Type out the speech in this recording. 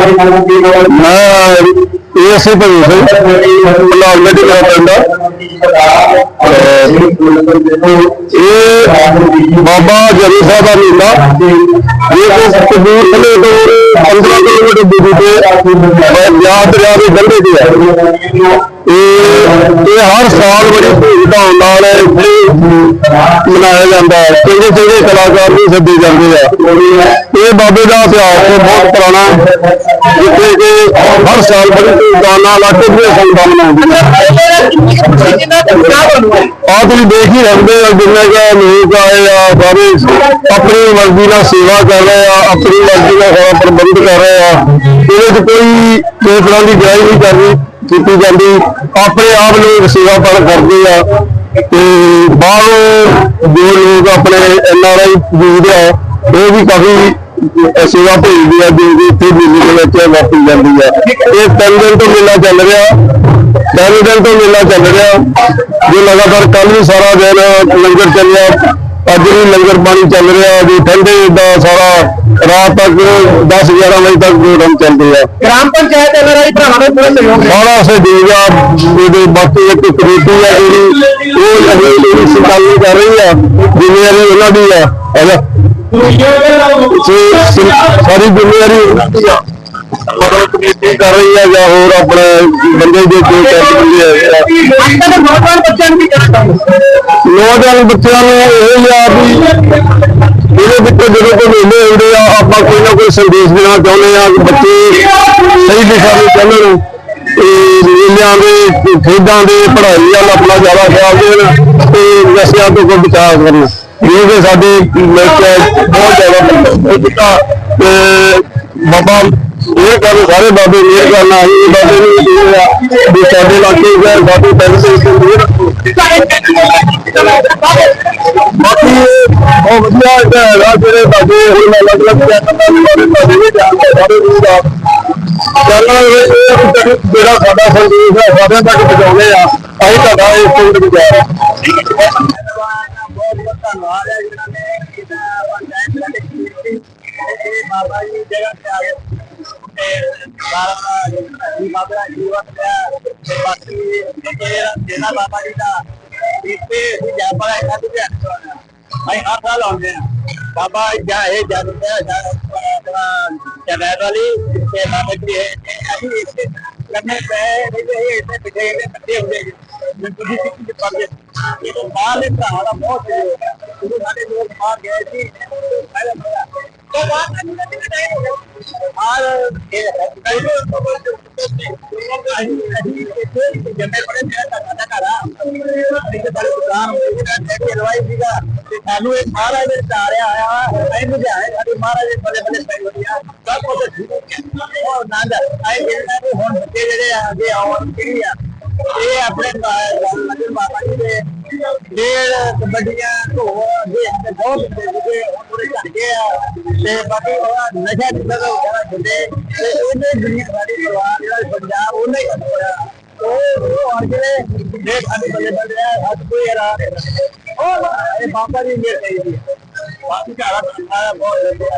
ਮੈਂ ਏਐਸਏ ਭਾਈ ਸਿੰਘ ਬਲਾਲ ਮੇਰਾ ਪਿੰਡ ਇਹ ਬਾਬਾ ਜਰੀ ਸਾਹਿਬ ਦਾ ਮੇਲਾ ਇਹ ਤੋਂ ਕਬੂਰਥਲੇ ਤੋਂ 15 ਕਿਲੋਮੀਟਰ ਦੂਰੀ ਤੇ ਪੰਜਾਬ ਦਰਿਆ ਦੇ ਕੰਢੇ ਤੇ ਹੈ ਇਹ ਇਹ ਹਰ ਸਾਲ ਬੜੀ ਧੂਮਧਾਮ ਨਾਲ ਇੱਥੇ ਮਨਾਇਆ ਜਾਂਦਾ ਹੈ। ਚੰਗੇ ਚੰਗੇ ਕਲਾਕਾਰ ਵੀ ਸੱਦੇ ਜਾਂਦੇ ਆ। ਇਹ ਬਾਬੇ ਦਾ ਇਤਿਹਾਸ ਤੇ ਬਹੁਤ ਪੁਰਾਣਾ ਹੈ, ਜਿੱਥੇ ਕਿ ਹਰ ਸਾਲ ਬੜੀ ਧੂਮਧਾਮ ਨਾਲ ਅੱਠ ਦੀਆਂ ਸੰਗਤਾਂ ਮਨਾਉਂਦੀਆਂ ਆ ਤੁਸੀਂ ਦੇਖ ਹੀ ਸਕਦੇ ਹੋ, ਜਿੰਨੇ ਕਿ ਲੋਕ ਆਏ ਆ, ਸਾਰੇ ਆਪਣੀ ਮਰਜ਼ੀ ਨਾਲ ਸੇਵਾ ਕਰ ਰਹੇ ਆ, ਆਪਣੀ ਮਰਜ਼ੀ ਨਾਲ ਸਾਰਾ ਪ੍ਰਬੰਧ ਕਰ ਰਹੇ ਆ। ਇਹਦੇ 'ਚ ਕੋਈ ਕਿਸੇ ਤਰ੍ਹਾਂ ਦੀ ਗ੍ਰਾਈ ਨਹੀਂ ਕਰਨੀ ਕੀਤੀ ਜਾਂਦੀ। ਆਪਣੇ ਆਪ ਲੋਕ ਸੇਵਾ ਪਾਣ ਕਰਦੇ ਆ। ਤੇ ਬਾਹਰੋਂ ਜੋ ਲੋਕ ਆਪਣੇ ਐਨਆਰਆਈ ਵੀਰ ਆ, ਉਹ ਵੀ ਕਾਫੀ ਸੇਵਾ ਭੇਜਦੇ ਆ ਜੋ ਕਿ ਇੱਥੇ ਮੇਲੇ ਦੇ ਵਿੱਚ ਵਰਤੀ ਜਾਂਦੀ ਆ। ਇਹ ਤਿੰਨ ਦਿਨ ਤੋਂ ਮੇਲਾ ਚੱਲ ਰਿਹਾ। ਤਿੰਨ ਦਿਨ ਤੋਂ ਮੇਲਾ ਚੱਲ ਰਿਹਾ। ਜੋ ਲਗਾਤਾਰ ਕੱਲ ਵੀ ਸਾਰਾ ਦਿਨ ਲੰਗਰ ਚੱਲਿਆ ਅੱਜ ਵੀ ਲੰਗਰ ਪਾਣੀ ਚੱਲ ਰਿਹਾ ਜੀ ਠੰਡੇ ਦਾ ਸਾਰਾ ਰਾਤ ਤੱਕ 10 11 ਵਜੇ ਤੱਕ ਪ੍ਰੋਗਰਾਮ ਚੱਲਦੇ ਆ ਗ੍ਰਾਮ ਪੰਚਾਇਤ ਐਨਆਰਆਈ ਭਰਾਵਾਂ ਦਾ ਪੂਰਾ ਸਹਿਯੋਗ ਹੈ ਸਾਰਾ ਸਹਿਯੋਗ ਆ ਇਹਦੇ ਬਾਕੀ ਇੱਕ ਕਮੇਟੀ ਆ ਜਿਹੜੀ ਉਹ ਜਿਹੜੀ ਜਿਹੜੀ ਸੰਚਾਲਨ ਕਰ ਰਹੀ ਆ ਜ਼ਿੰਮੇਵਾਰੀ ਉਹਨਾਂ ਦੀ ਆ ਸ- ਸਾਰੀ ਜ਼ਿੰਮੇਵਾਰੀ ਮਤਲਬ ਕਮੇਟੀ ਕਰ ਰਹੀ ਆ ਜਾਂ ਹੋਰ ਆਪਣੇ ਬੰਦੇ ਦੇ ਜੋ ਟੈਸਟ ਬੰਦੇ ਹੈਗੇ ਨੌਜਵਾਨ ਬੱਚਿਆਂ ਨੂੰ ਕੀ ਕਹਿਣਾ ਨੌਜਵਾਨ ਬੱਚਿਆਂ ਨੂੰ ਇਹ ਆ ਵੀ ਇਹਦੇ ਵਿੱਚ ਜਦੋਂ ਕੋਈ ਮੇਲੇ ਹੁੰਦੇ ਆ, ਆਪਾਂ ਕੋਈ ਨਾ ਕੋਈ ਸੰਦੇਸ਼ ਦੇਣਾ ਚਾਹੁੰਦੇ ਆ ਕਿ ਬੱਚੇ ਸਹੀ ਦਿਸ਼ਾ ਨੂੰ ਚੱਲਣ। ਮੇਲਿਆਂ ਦੇ, ਖੇਡਾਂ ਦੇ, ਪੜ੍ਹਾਈ ਵੱਲ ਆਪਣਾ ਜ਼ਿਆਦਾ ਖਿਆਲ ਦੇਣ ਤੇ ਨਸ਼ਿਆਂ ਤੋਂ ਕੋਈ ਬਚਾਅ ਕਰਨ। ਇਹ ਕਿ ਸਾਡੇ ਵਿੱਚ ਬਹੁਤ ਜ਼ਿਆਦਾ ਦਿੱਤਾ ਤੇ ਬਾਬਾ, ਇਹ ਗੱਲ ਸਾਰੇ ਬਾਬੇ ਮਿਹਰ ਕਰਨਾ ਇਹ ਬਾਬੇ ਨੂੰ ਵੀ ਸਾਡੇ ਇਲਾਕੇ ਦੇ ਸਾਡੇ ਪਿੰਡ ਦੇ ਵਿੱਚ ਬਾਕੀ ਉਹ ਵਧੀਆ ਹੈਗਾ, ਜਿਹੜੇ ਸਾਡੇ ਹੁਣ ਅਲੱਗ ਅਲੱਗ ਚੈਨਲਾਂ ਦੇ ਵੀ ਜਾਣਦੇ ਸਾਰੇ ਵੀਰ ਆ ਚੈਨਲ ਜਿਹੜਾ ਸਾਡਾ ਸੰਦੇਸ਼ ਹੈ, ਸਾਰਿਆਂ ਤੱਕ ਪਹੁੰਚਾਉਂਦੇ ਆ। ਅਸੀਂ ਤੁਹਾਡਾ ਇਸ ਪਿੰਡ ਵਿੱਚ ਜਾ ਰਹੇ ਹਾਂ ਬਾਬਾ ਜੀ ਜਗ੍ਹਾ ਤੇ ਆ ਤੇ ਬਾਬਾ ਜੀ ਬਾਬਾ ਜੀ ਵਤ ਬਾਕੀ ਜਿਹੜਾ ਜਿਹੜਾ ਬਾਬਾ ਜੀ ਦਾ ਇੱਥੇ ਅਸੀਂ ਜਾ ਇਹਨਾਂ ਦੇ ਧਿਆਨ ਕਰਨਾ ਅਸੀਂ ਹਰ ਸਾਲ ਆਉਂਦੇ ਆ ਬਾਬਾ ਜਾ ਇਹ ਜਦ ਤੇ ਜਨਰਲ ਵਾਲੀ ਤੇ ਬਾਬਾ ਜੀ ਅਸੀਂ ਇੱਥੇ ਕਰਨੇ ਪਏ ਇਹ ਇੱਥੇ ਬਿਠੇ ਨੇ ਬੱਚੇ ਹੁੰਦੇ ਜੀ ਤੁਸੀਂ ਸਿੱਖੀ ਦੇ ಇದು ಬಾಲ್ ಇತ್ತ ಹಣ ಮೋಸ ಇದು ನನಗೆ ನೋಡಿ ಮಾರ್ಗ ಹೇಳಿ ਸਾਨੂੰ ਇਹ ਮਹਾਰਾਜ ਦੇ ਚਾਰੇ ਆਇਆ ਐ ਬੁਝਾਏ ਸਾਡੇ ਮਹਾਰਾਜ ਦੇ ਬਲੇ ਬਲੇ ਸਹੀ ਹੋ ਗਿਆ ਸਭ ਕੁਝ ਠੀਕ ਹੋ ਗਿਆ ਉਹ ਨੰਦ ਐ ਜਿਹੜੇ ਹੁਣ ਬੱਚੇ ਜਿਹੜੇ ਅੱਗੇ ਆਉਣ ਕਿਹੜੀ ਆ ਇਹ ਆਪਣੇ ਨਗਰ ਬਾਬਾ ਜੀ ਦੇ ਡੇਢ ਕਬੱਡੀਆਂ ਧੋ ਦੇ ਬਹੁਤ ਜਿਹੜੇ ਹੁਣ ਥੋੜੇ ਗਏ ਆ। ਤੇ ਬਾਕੀ ਉਹ ਨਸ਼ਾ ਨਿਕਲ ਹੋ ਗਿਆ ਛੱਡੇ ਤੇ ਉਹਨੇ ਦੁਨੀਆ ਪਰਿਵਾਰ, ਜਿਹੜਾ ਪੰਜਾਬ, ਉਹਨੇ ਹੋਇਆ। ਉਹ ਉਹ ਆ ਜਿਹੜੇ ਦੇ ਸਾਡੇ ਬੱਲੇ ਬੱਲੇ ਆ ਹੱਥ ਕੋਈ ਹਰਾ ਉਹ ਇਹ ਬਾਬਾ ਜੀ ਮੇਰੇ ਕਹੀ ਸੀ ਬਾਕੀ ਘਰ ਆ ਬਹੁਤ ਵਧੀਆ